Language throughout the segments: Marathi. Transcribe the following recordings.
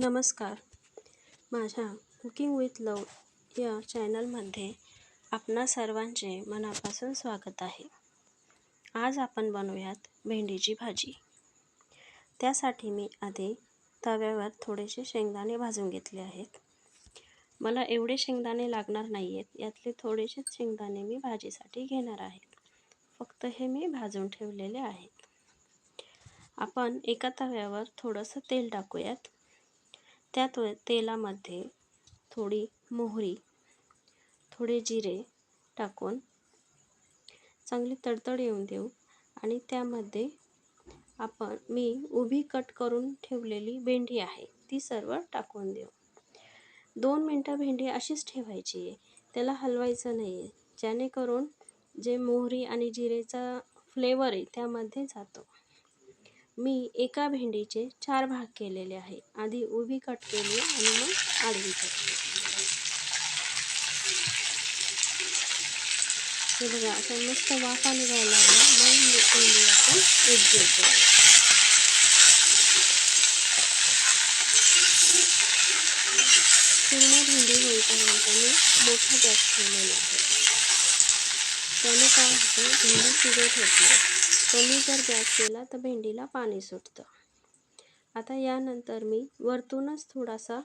नमस्कार. माझ्या कुकिंग विथ लव या चॅनलमध्ये आपणा सर्वांचे मनापासून स्वागत आहे. आज आपण बनवूयात भेंडीची भाजी. त्यासाठी मी आधी तव्यावर थोडेसे शेंगदाणे भाजून घेतले आहेत. मला एवढे शेंगदाणे लागणार नाही आहेत यातले थोडेसेच शेंगदाणे मी भाजीसाठी घेणार आहेत फक्त हे मी भाजून ठेवलेले आहेत. आपण एका तव्यावर थोडंसं तेल टाकूयात. त्या तो तेलामध्ये थोडी मोहरी थोडे जिरे टाकून चांगली तडतड येऊन देऊ आणि त्यामध्ये आपण मी उभी कट करून ठेवलेली भेंडी आहे ती सर्व टाकून देऊ. दोन मिनटं भेंडी अशीच ठेवायची आहे त्याला हलवायचं नाही आहे जेणेकरून जे मोहरी आणि जिरेचा फ्लेवर आहे त्यामध्ये जातो. मी एका भेंडीचे चार भाग केलेले आहे. आधी उभी कट केली आणि मग आडवी कट हे बघा असं मस्त वाफा निघायला लागला. मग भेंडी आपण एकजीव करू. पूर्ण भेंडी होईपर्यंत मी मोठा गॅस ठेवलेला आहे. त्याने काय होतं भेंडी शिजत होती कमी जर गॅस केला तर भेंडीला पाणी सुटतं. आता यानंतर मी वरतूनच थोडासा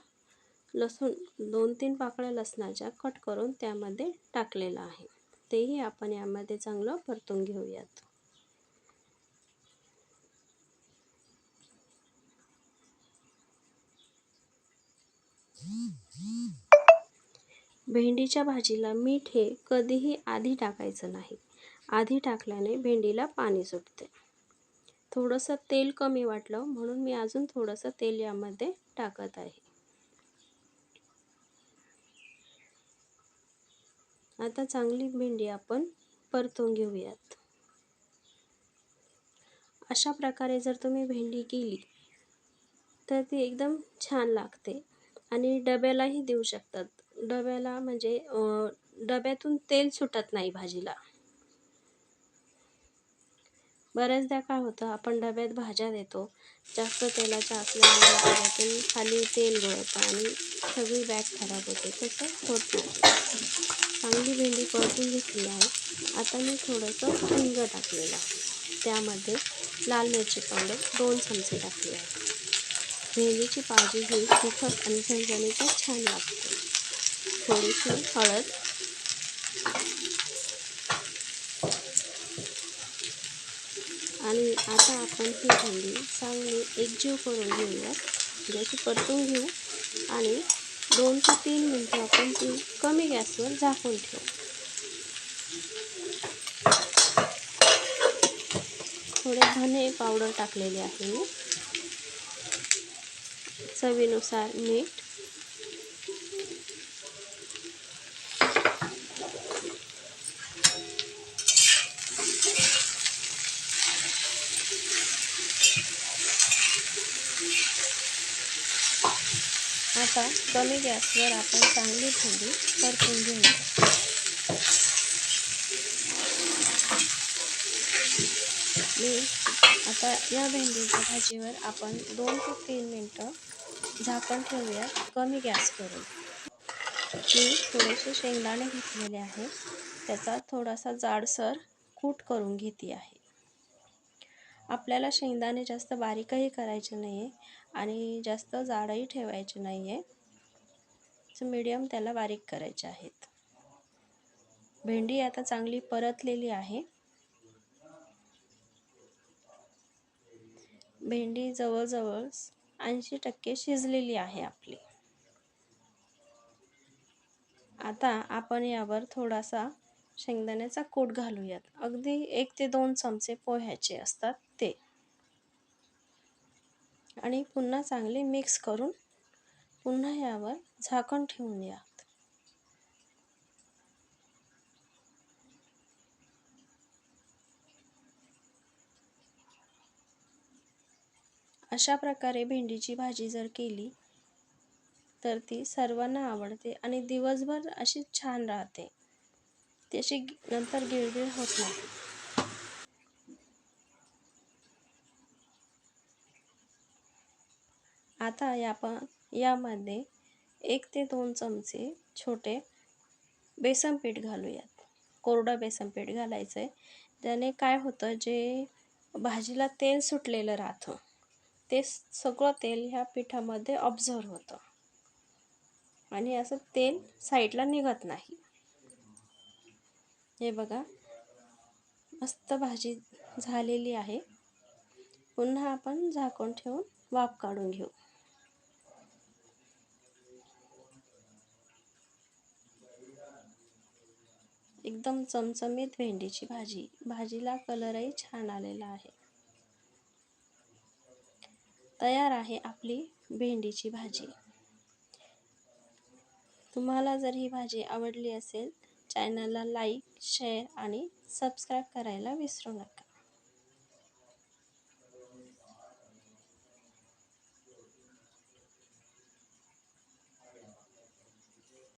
लसूण दोन तीन पाकळ्या लसणाच्या कट करून त्यामध्ये टाकलेला आहे. तेही आपण यामध्ये चांगलं परतून घेऊयात. भेंडीच्या भाजीला मीठ हे कधीही आधी टाकायचं नाही. आधी टाकल्याने भेंडीला पाणी सुटते. थोडंसं तेल कमी वाटलं म्हणून मी अजून थोडंसं तेल यामध्ये टाकत आहे. आता चांगली भेंडी आपण परतून घेऊयात. अशा प्रकारे जर तुम्ही भेंडी केली तर ती एकदम छान लागते आणि डब्यालाही देऊ शकतात. डब्याला म्हणजे डब्यातून तेल सुटत नाही भाजीला. बऱ्याचदा काय होतं आपण डब्यात भाज्या देतो जास्त तेलाच्या असल्यामुळे डब्यातून खाली तेल गळतं आणि सगळी बॅग खराब होते. तसं होत नाही. चांगली भेंडी परतून घेतली आहे. आता मी थोडंसं हिंग टाकलेलं आहे. त्यामध्ये लाल मिरची पावडर दोन चमचे टाकले आहे. भेंडीची भाजी ही तिखट आणि झणझणीतच छान लागते. थोडीशी हळद आणि आता आपण ही भांडी चांगली एकजीव करून घेऊया. म्हणजे परतून घेऊ आणि दोन ते तीन मिनटं आपण ती कमी गॅसवर झाकून ठेवू. थोडे धने पावडर टाकलेले आहे मी. चवीनुसार मीठ आता कमी गॅसवर आपण चांगली भेंडी परतून घेऊया मी आता या भेंडीच्या भाजीवर आपण दोन ते तीन मिनटं झाकण ठेवूया. कमी गॅस करून. मी थोडेसे शेंगदाणे घेतलेले आहे त्याचा थोडासा जाडसर कूट करून घेते आहे. आपल्याला शेंगदाणे जास्त बारीकही करायचे नाही आहे आणि जास्त जाडही ठेवायचे नाही आहे मीडियम त्याला बारीक करायचे आहेत. भेंडी आता चांगली परतलेली आहे. भेंडी जवळजवळ ऐंशी टक्के शिजलेली आहे आपली. आता आपण यावर थोडासा शेंगदाण्याचा कूट घालूयात. अगदी एक ते दोन चमचे पोह्याचे असतात. आणि पुन्हा चांगले मिक्स करून पुन्हा यावर झाकण ठेवून द्या अशा प्रकारे भेंडीची भाजी जर केली तर ती सर्वांना आवडते आणि दिवसभर अशी छान राहते. त्याची नंतर गिळगिळ होत नाही. आता या प यामध्ये एक ते दोन चमचे छोटे बेसन पीठ घालूयात. कोरडं बेसन पीठ घालायचं आहे त्याने काय होतं जे भाजीला तेल सुटलेलं राहतं ते सगळं तेल ह्या पिठामध्ये ऑब्झर्व होतं. आणि असं तेल साईडला निघत नाही. हे बघा मस्त भाजी झालेली आहे. पुन्हा आपण झाकण ठेवून वाफ काढून घेऊ. एकदम चमचमीत भेंडीची भाजी. भाजीला कलरही छान आलेला आहे. तयार आहे आपली भेंडीची भाजी. तुम्हाला जर ही भाजी आवडली असेल चॅनलला लाईक शेअर आणि सबस्क्राईब करायला विसरू नका.